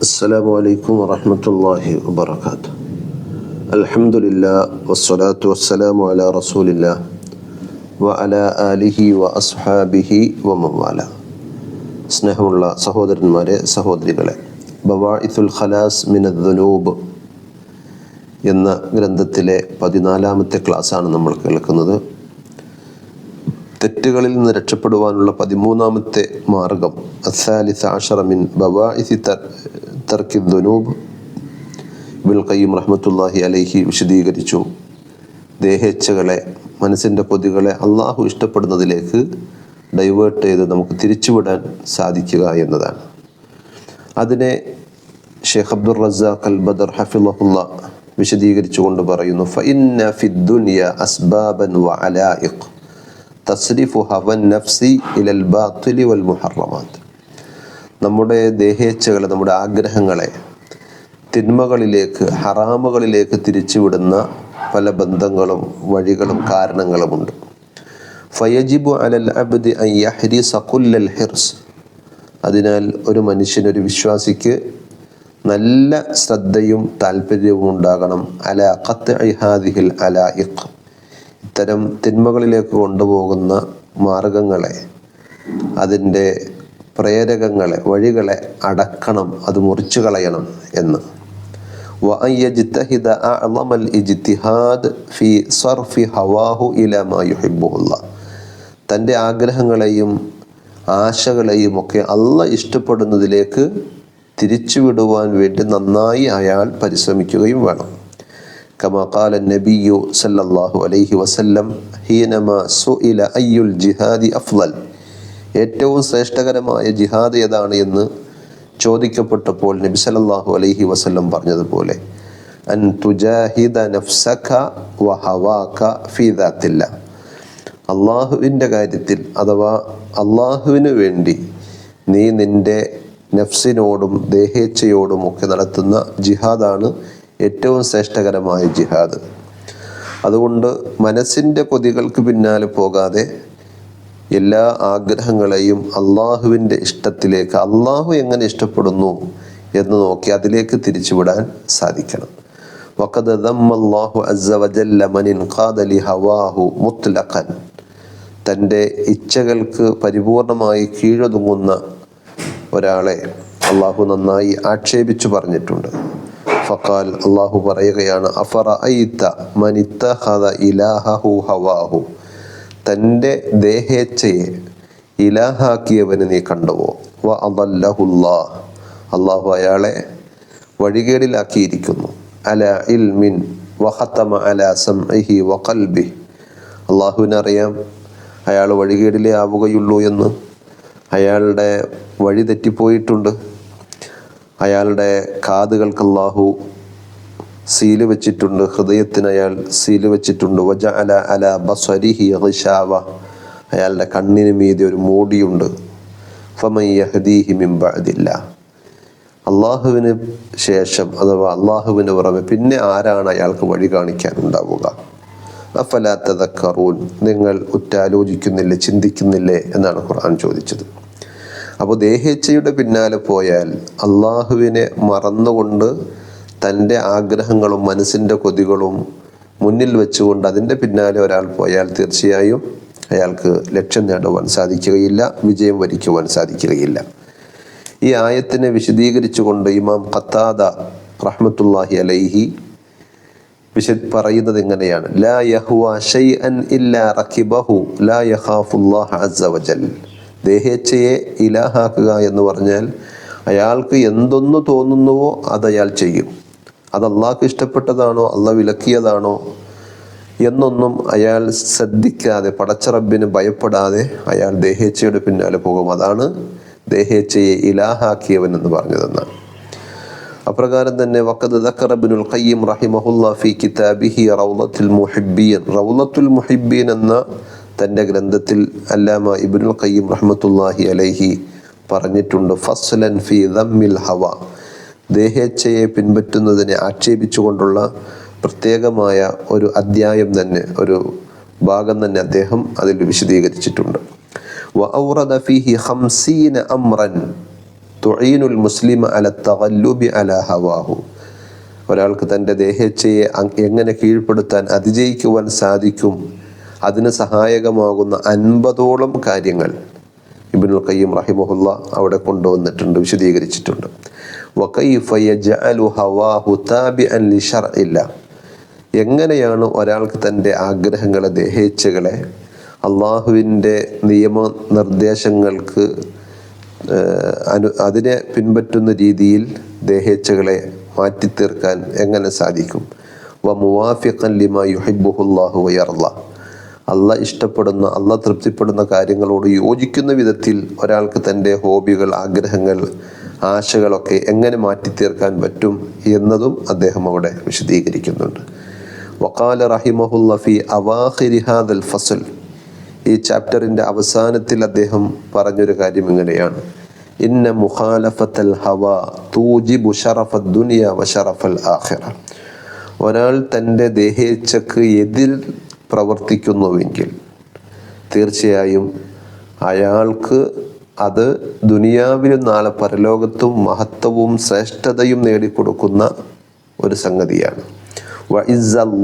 السلام عليكم ورحمة الله وبركاته الحمد لله والصلاة والسلام على رسول الله وعلى آله وأصحابه ومن والاه സ്നേഹമുള്ള സഹോദരന്മാരെ സഹോദരികളെ ബവാഇത്തുൽ ഖലാസ് മിനദ്ദുനൂബ് എന്ന ഗ്രന്ഥത്തിലെ പതിനാലാമത്തെ ക്ലാസ്സാണ് നമ്മൾ കേൾക്കുന്നത് തെറ്റുകളിൽ നിന്ന് രക്ഷപ്പെടുവാനുള്ള പതിമൂന്നാമത്തെ മാർഗം അസാലിസ് ആഷറമിൻ ബവാഇസി തർക്കി ദുനൂബ് ബിൽ ഖയ്യം റഹ്മത്തുല്ലാഹി അലൈഹി വിശദീകരിച്ചു. ദേഹേച്ഛകളെ മനസ്സിന്റെ കൊതികളെ അള്ളാഹു ഇഷ്ടപ്പെടുന്നതിലേക്ക് ഡൈവേർട്ട് ചെയ്ത് നമുക്ക് തിരിച്ചുവിടാൻ സാധിക്കുക എന്നതാണ്. അതിനെ ഷെയ്ഖ് അബ്ദുർ റസാഖ് അൽ ബദർ ഹഫിളഹുല്ല വിശദീകരിച്ചുകൊണ്ട് പറയുന്നു ഫഇന്ന അസ്ബാബൻ വ തസ്രിഫു ഹവൻ നഫ്സി ഇലൽ വൽ നമ്മുടെ ദേഹേച്ഛകളെ നമ്മുടെ ആഗ്രഹങ്ങളെ തിന്മകളിലേക്ക് ഹറാമുകളിലേക്ക് തിരിച്ചുവിടുന്ന പല ബന്ധങ്ങളും വഴികളും കാരണങ്ങളുമുണ്ട്. ഫയജിബു അലൽ അബ്ദി അൻ യഹ്രിസ കുല്ലൽ ഹിർസ്. അതിനാൽ ഒരു മനുഷ്യൻ ഒരു വിശ്വാസിക്ക് നല്ല ശ്രദ്ധയും താല്പര്യവും ഉണ്ടാകണം. അല ഖത്ത് അല ഇഖ് ഇത്തരം തിന്മകളിലേക്ക് കൊണ്ടുപോകുന്ന മാർഗങ്ങളെ അതിന്റെ പ്രേരകങ്ങളെ വഴികളെ അടക്കണം അത് മുറിച്ചു കളയണം എന്ന് وأن يجتهد أعظم الاجتهاد في صرف هواه إلى ما يحبه الله തൻ്റെ ആഗ്രഹങ്ങളെയും ആശകളെയും ഒക്കെ അല്ല ഇഷ്ടപ്പെടുന്നതിലേക്ക് തിരിച്ചുവിടുവാൻ വേണ്ടി നന്നായി അയാൾ പരിശ്രമിക്കുകയും വേണം كما قال النبي صلى الله عليه وسلم حينما سئل أي الجهاد أفضل ഏറ്റവും ശ്രേഷ്ഠകരമായ ജിഹാദ് ഏതാണ് എന്ന് ചോദിക്കപ്പെട്ടപ്പോൾ നബി സല്ലല്ലാഹു അലൈഹി വസല്ലം പറഞ്ഞതുപോലെ അൻ തുജാഹിദ നഫ്സക അള്ളാഹുവിന്റെ കാര്യത്തിൽ അഥവാ അള്ളാഹുവിന് വേണ്ടി നീ നിന്റെ നഫ്സിനോടും ദേഹേച്ഛയോടും ഒക്കെ നടത്തുന്ന ജിഹാദാണ് ഏറ്റവും ശ്രേഷ്ഠകരമായ ജിഹാദ്. അതുകൊണ്ട് മനസ്സിന്റെ കൊതികൾക്ക് പിന്നാലെ പോകാതെ എല്ലാ ആഗ്രഹങ്ങളെയും അള്ളാഹുവിന്റെ ഇഷ്ടത്തിലേക്ക് അള്ളാഹു എങ്ങനെ ഇഷ്ടപ്പെടുന്നു എന്ന് നോക്കി അതിലേക്ക് തിരിച്ചുവിടാൻ സാധിക്കണം. തന്റെ ഇച്ഛകൾക്ക് പരിപൂർണമായി കീഴൊതുങ്ങുന്ന ഒരാളെ അള്ളാഹു നന്നായി ആക്ഷേപിച്ചു പറഞ്ഞിട്ടുണ്ട്. ഫക്കാൽ അള്ളാഹു പറയുകയാണ് അഫറ ഐത്ത മനിത്തഹദ ഇലാഹു ഹവാഹു. തന്റെ ദേഹേച്ഛയെ ഇലാഹാക്കിയവന് നീ കണ്ടുവോ? വ അതല്ലഹുല്ലാ അള്ളാഹു അയാളെ വഴികേടിലാക്കിയിരിക്കുന്നു. അല ഇൽമിൻ വഹത്തമ അല സംഇഹി വ ഖൽബി അള്ളാഹുവിനറിയാം അയാൾ വഴികേടിലേ ആവുകയുള്ളൂ എന്ന്. അയാളുടെ വഴി തെറ്റിപ്പോയിട്ടുണ്ട്. അയാളുടെ കാതുകൾക്ക് അള്ളാഹു സീൽ വെച്ചിട്ടുണ്ട് ഹൃദയത്തിന് അയാൾ സീൽ വെച്ചിട്ടുണ്ട്. വജ അല അല ബസ്വരിഹി ഋഷാവ അയാളുടെ കണ്ണിന് മീതെ ഒരു മൂടിയുണ്ട്. ഫമയ്യഹദീഹി അള്ളാഹുവിന് ശേഷം അഥവാ അള്ളാഹുവിന് പുറമെ പിന്നെ ആരാണ് അയാൾക്ക് വഴി കാണിക്കാൻ ഉണ്ടാവുക അഫലാത്തതക്കറൂൻ നിങ്ങൾ ഉറ്റാലോചിക്കുന്നില്ലേ ചിന്തിക്കുന്നില്ലേ എന്നാണ് ഖുർആൻ ചോദിച്ചത്. അപ്പോൾ ദേഹേച്ഛയുടെ പിന്നാലെ പോയാൽ അള്ളാഹുവിനെ മറന്നുകൊണ്ട് തന്റെ ആഗ്രഹങ്ങളും മനസ്സിന്റെ കൊതികളും മുന്നിൽ വെച്ചുകൊണ്ട് അതിന്റെ പിന്നാലെ ഒരാൾ പോയാൽ തീർച്ചയായും അയാൾക്ക് ലക്ഷ്യം നേടുവാൻ സാധിക്കുകയില്ല വിജയം വരിക്കുവാൻ സാധിക്കുകയില്ല. ഈ ആയത്തിനെ വിശദീകരിച്ചുകൊണ്ട് ഇമാം ഖത്താദ റഹ്മത്തുല്ലാഹി അലൈഹി വിശ പറയുന്നത് എങ്ങനെയാണ് ലാ യഹുവ ഇല്ലാ ലാ ദേഹേച്ഛയെ ഇലാഹാക്കുക എന്ന് പറഞ്ഞാൽ അയാൾക്ക് എന്തൊന്നു തോന്നുന്നുവോ അത് അയാൾ ചെയ്യും. അത് അള്ളാഹ്ക്ക് ഇഷ്ടപ്പെട്ടതാണോ? അല്ല വിലക്കിയതാണോ? എന്നൊന്നും അയാൾ ശ്രദ്ധിക്കാതെ പടച്ചറബിന് ഭയപ്പെടാതെ അയാൾ ദേഹേച്ചയുടെ പിന്നാലെ പോകും. അതാണ് ദേഹേച്ചയെ ഇലാഹാക്കിയവൻ എന്ന് പറഞ്ഞതെന്നാണ്. അപ്രകാരം തന്നെ വക്കത് ദക്കറബിനുൽ ഖയ്യിം റഹിമഹുല്ല കിതാബിഹി റൗലത്തുൽ മുഹിബ്ബീൻ. റൗലത്തുൽ മുഹിബ്ബീൻ എന്ന തന്റെ ഗ്രന്ഥത്തിൽ അല്ലാമ ഇബിനുൽ ഖയ്യിം റഹ്മത്തുല്ലാഹി അലൈഹി പറഞ്ഞിട്ടുണ്ട് ഫസ്ലൻ ഫി ദമ്മിൽ ഹവ. ദേഹേച്ഛയെ പിൻപറ്റുന്നതിനെ ആക്ഷേപിച്ചുകൊണ്ടുള്ള പ്രത്യേകമായ ഒരു അധ്യായം തന്നെ ഒരു ഭാഗം തന്നെ അദ്ദേഹം അതിൽ വിശദീകരിച്ചിട്ടുണ്ട്. ഒരാൾക്ക് തന്റെ ദേഹേച്ഛയെ എങ്ങനെ കീഴ്പ്പെടുത്താൻ അതിജയിക്കുവാൻ സാധിക്കും അതിന് സഹായകമാകുന്ന അൻപതോളം കാര്യങ്ങൾ. ഇബിനുൽ ഖയ്യം റഹിമഹുല്ല അവിടെ കൊണ്ടുവന്നിട്ടുണ്ട് വിശദീകരിച്ചിട്ടുണ്ട്. എങ്ങനെയാണ് ഒരാൾക്ക് തന്റെ ആഗ്രഹങ്ങളെ ദേഹേച്ഛകളെ അള്ളാഹുവിന്റെ നിയമ നിർദ്ദേശങ്ങൾക്ക് അനു അതിനെ പിൻപറ്റുന്ന രീതിയിൽ ദേഹേച്ഛകളെ മാറ്റിത്തീർക്കാൻ എങ്ങനെ സാധിക്കും? വ മുവാഫിഖൻ ലിമ യുഹിബുഹുല്ലാഹു അല്ല ഇഷ്ടപ്പെടുന്ന അല്ല തൃപ്തിപ്പെടുന്ന കാര്യങ്ങളോട് യോജിക്കുന്ന വിധത്തിൽ ഒരാൾക്ക് തന്റെ ഹോബികൾ ആഗ്രഹങ്ങൾ ആശകളൊക്കെ എങ്ങനെ മാറ്റിത്തീർക്കാൻ പറ്റും എന്നതും അദ്ദേഹം അവിടെ വിശദീകരിക്കുന്നുണ്ട്. വക്കാല റഹിമഹുല്ലഫി അവാഹിരിഹാദൽ അവാഹിരി ഹാദൽ ഫസൽ. ഈ ചാപ്റ്ററിന്റെ അവസാനത്തിൽ അദ്ദേഹം പറഞ്ഞൊരു കാര്യം ഇങ്ങനെയാണ്. ഇന്ന മുഖാലഫത്തൽ ഹവ തൂജിബു ഷറഫ ദുനിയ വ ഷറഫൽ ആഖിറ. ഒരാൾ തന്റെ ദേഹേച്ഛക്ക് എതിർ പ്രവർത്തിക്കുന്നുവെങ്കിൽ തീർച്ചയായും അയാൾക്ക് അത് ദുനിയാവിലും നാളെ പരലോകത്തും മഹത്വവും ശ്രേഷ്ഠതയും നേടിക്കൊടുക്കുന്ന ഒരു സംഗതിയാണ്. വഇസ്സൽ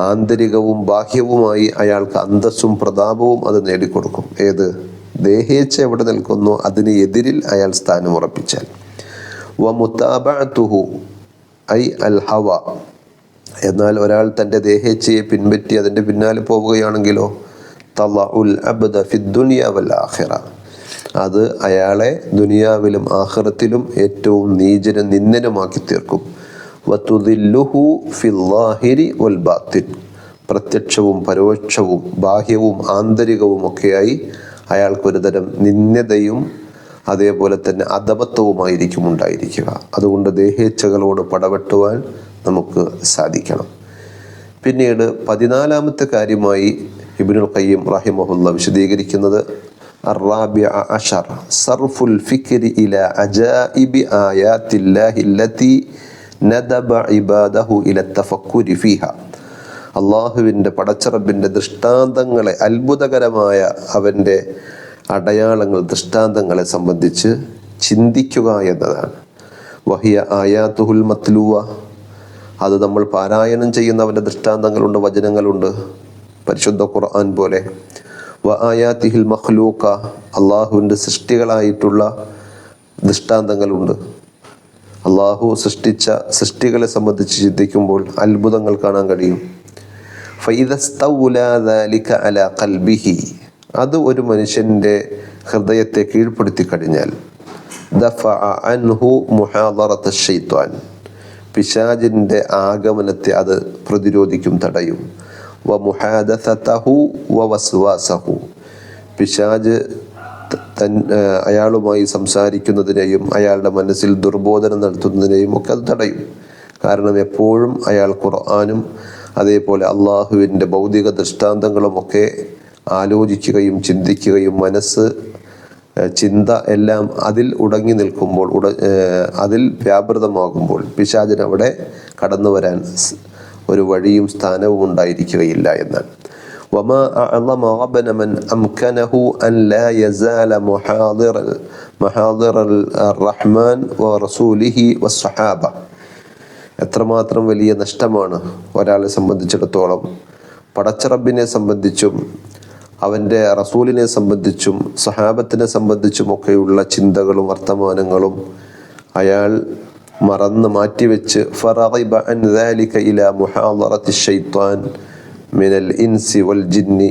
ആന്തരികവും ബാഹ്യവുമായി അയാൾക്ക് അന്തസ്സും പ്രതാപവും അത് നേടിക്കൊടുക്കും. ഏത്? ദേഹേച്ഛ എവിടെ നിൽക്കുന്നു? അതിന് എതിരിൽ അയാൾ സ്ഥാനം ഉറപ്പിച്ചാൽ വ ഐ അൽ ഹവ എന്നാൽ ഒരാൾ തന്റെ ദേഹേച്ഛയെ പിൻപറ്റി അതിന്റെ പിന്നാലെ പോവുകയാണെങ്കിലോ തലഉൽ അബ്ദ ഫിദ്ദുനിയ വൽ ആഖിറ. അത് അയാളെ ദുനിയാവിലും ആഖിറത്തിലും ഏറ്റവും നീചന നിന്ദനമാക്കി തീർക്കും. വത്തുദില്ലുഹു ഫില്ലാഹിരി വൽ ബാത്തിൻ. പ്രത്യക്ഷവും പരോക്ഷവും ബാഹ്യവും ആന്തരികവും ഒക്കെയായി അയാൾക്കൊരു തരം നിന്ദതയും അതേപോലെ തന്നെ അധപത്വവുമായിരിക്കും ഉണ്ടായിരിക്കുക അതുകൊണ്ട് ദേഹേച്ഛകളോട് പടവെട്ടുവാൻ നമുക്ക് സാധിക്കണം പിന്നീട് പതിനാലാമത്തെ കാര്യമായി ഇബിനുൽ ഖയ്യം റഹിമഹുല്ല വിശദീകരിക്കുന്നത് الرابع عشر صرف الفكر إلى عجائب آيات الله التي ندب عباده إلى التفكر فيها അള്ളാഹുവിൻ്റെ പടച്ചറബിൻ്റെ ദൃഷ്ടാന്തങ്ങളെ അത്ഭുതകരമായ അവൻ്റെ അടയാളങ്ങൾ ദൃഷ്ടാന്തങ്ങളെ സംബന്ധിച്ച് ചിന്തിക്കുക എന്നതാണ്. വഹിയ ആയാത്തുഹുൽ മത്ലൂവ. അത് നമ്മൾ പാരായണം ചെയ്യുന്നവന്റെ ദൃഷ്ടാന്തങ്ങളുണ്ട് വചനങ്ങളുണ്ട്. പരിശുദ്ധ ഖുർആൻ പോലെ. വ ആയാത്തിഹിൽ മഖ്ലൂക്ക അള്ളാഹുവിന്റെ സൃഷ്ടികളായിട്ടുള്ള ദൃഷ്ടാന്തങ്ങളുണ്ട്. അള്ളാഹു സൃഷ്ടിച്ച സൃഷ്ടികളെ സംബന്ധിച്ച് ചിന്തിക്കുമ്പോൾ അത്ഭുതങ്ങൾ കാണാൻ കഴിയും. ഫൈദസ്തൗലാലിക അല കൽബിഹി അത് ഒരു മനുഷ്യന്റെ ഹൃദയത്തെ കീഴ്പ്പെടുത്തി കഴിഞ്ഞാൽ ദഫ അൻഹു പിശാജിന്റെ ആഗമനത്തെ അത് പ്രതിരോധിക്കും തടയും. വ മുഹാദസതഹു വ പിശാജ് തൻ അയാളുമായി സംസാരിക്കുന്നതിനെയും അയാളുടെ മനസ്സിൽ ദുർബോധനം നടത്തുന്നതിനെയും ഒക്കെ അത് തടയും. കാരണം എപ്പോഴും അയാൾ ഖുർആാനും അതേപോലെ അള്ളാഹുവിന്റെ ഭൗതിക ദൃഷ്ടാന്തങ്ങളുമൊക്കെ ആലോചിക്കുകയും ചിന്തിക്കുകയും മനസ്സ് ഏഹ് ചിന്ത എല്ലാം അതിൽ ഉടങ്ങി നിൽക്കുമ്പോൾ ഉട ഏഹ് അതിൽ വ്യാപൃതമാകുമ്പോൾ പിശാചിന് അവിടെ കടന്നു വരാൻ സ് ഒരു വഴിയും സ്ഥാനവും ഉണ്ടായിരിക്കുകയില്ല എന്നാണ് وما أعظم غبن من أمكنه أن لا يزال محاضر محاضر الرحمن ورسوله والصحابة എത്രമാത്രം വലിയ നഷ്ടമാണ് ഒരാളെ സംബന്ധിച്ചിടത്തോളം പടച്ചറബിനെ സംബന്ധിച്ചും അവൻ്റെ റസൂലിനെ സംബന്ധിച്ചും സഹാബത്തിനെ സംബന്ധിച്ചും ഒക്കെയുള്ള ചിന്തകളും വർത്തമാനങ്ങളും അയാൾ മറന്ന് മാറ്റിവെച്ച് ഫറഗിബ അൻ ذلك إلى محاضرة الشيطان من الإنس والجن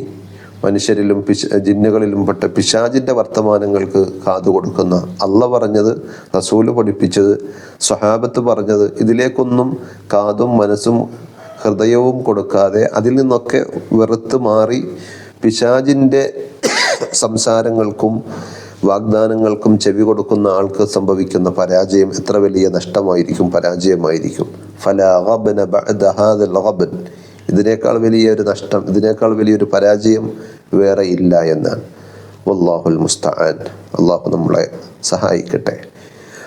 മനുഷ്യരിലും പിശ ജിന്നുകളിലും പെട്ട പിശാജിൻ്റെ വർത്തമാനങ്ങൾക്ക് കാതു കൊടുക്കുന്ന അല്ല പറഞ്ഞത് റസൂല് പഠിപ്പിച്ചത് സ്വഹാബത്ത് പറഞ്ഞത് ഇതിലേക്കൊന്നും കാതും മനസ്സും ഹൃദയവും കൊടുക്കാതെ അതിൽ നിന്നൊക്കെ വെറുത്ത് മാറി പിശാജിന്റെ സംസാരങ്ങൾക്കും വാഗ്ദാനങ്ങൾക്കും ചെവി കൊടുക്കുന്ന ആൾക്ക് സംഭവിക്കുന്ന പരാജയം എത്ര വലിയ നഷ്ടമായിരിക്കും പരാജയമായിരിക്കും. ഇതിനേക്കാൾ വലിയൊരു നഷ്ടം ഇതിനേക്കാൾ വലിയൊരു പരാജയം വേറെ ഇല്ല എന്നാണ്. വല്ലാഹുൽ മുസ്തആൻ. അള്ളാഹു നമ്മളെ സഹായിക്കട്ടെ.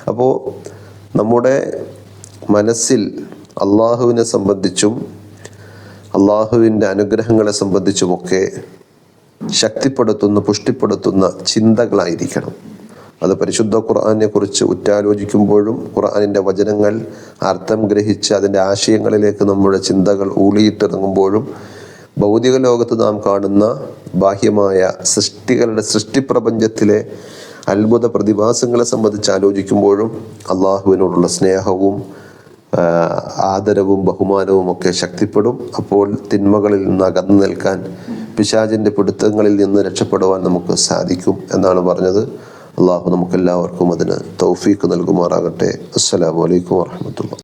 അപ്പോൾ നമ്മുടെ മനസ്സിൽ അള്ളാഹുവിനെ സംബന്ധിച്ചും അള്ളാഹുവിന്റെ അനുഗ്രഹങ്ങളെ സംബന്ധിച്ചുമൊക്കെ ശക്തിപ്പെടുത്തുന്ന പുഷ്ടിപ്പെടുത്തുന്ന ചിന്തകളായിരിക്കണം. അത് പരിശുദ്ധ ഖുർആാനെ കുറിച്ച് ഉറ്റാലോചിക്കുമ്പോഴും ഖുർആാനിന്റെ വചനങ്ങൾ അർത്ഥം ഗ്രഹിച്ച് അതിന്റെ ആശയങ്ങളിലേക്ക് നമ്മുടെ ചിന്തകൾ ഊളിയിട്ടിറങ്ങുമ്പോഴും ഭൗതിക ലോകത്ത് നാം കാണുന്ന ബാഹ്യമായ സൃഷ്ടികളുടെ സൃഷ്ടിപ്രപഞ്ചത്തിലെ അത്ഭുത പ്രതിഭാസങ്ങളെ സംബന്ധിച്ച് ആലോചിക്കുമ്പോഴും അള്ളാഹുവിനോടുള്ള സ്നേഹവും ആദരവും ബഹുമാനവും ഒക്കെ ശക്തിപ്പെടും. അപ്പോൾ തിന്മകളിൽ നിന്ന് അകന്നു നിൽക്കാൻ പിശാചിന്റെ പിടുത്തങ്ങളിൽ നിന്ന് രക്ഷപ്പെടുവാൻ നമുക്ക് സാധിക്കും എന്നാണ് പറഞ്ഞത്. അള്ളാഹു നമുക്കെല്ലാവർക്കും അതിന് തൗഫീക്ക് നൽകുമാറാകട്ടെ. അസ്സലാമു അലൈക്കും വാഹമത്തുള്ള